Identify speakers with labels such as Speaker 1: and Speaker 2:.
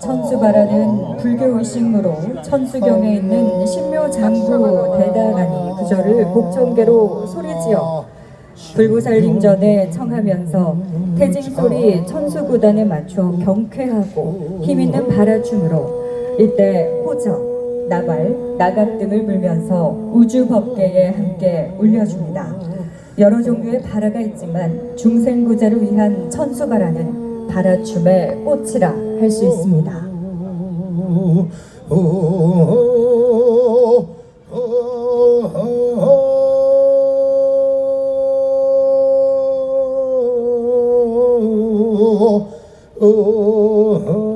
Speaker 1: 천수바라는 불교 의식무로 천수경에 있는 신묘장구 대단하니 구절을 복청계로 소리지어 불구살림전에 청하면서 태징소리 천수구단에 맞춰 경쾌하고 힘있는 바라춤으로 이때 호적, 나발, 나각 등을 불면서 우주법계에 함께 울려줍니다. 여러 종류의 바라가 있지만 중생구제를 위한 천수바라는 바라춤의 꽃이라 할 수 있습니다.
Speaker 2: 어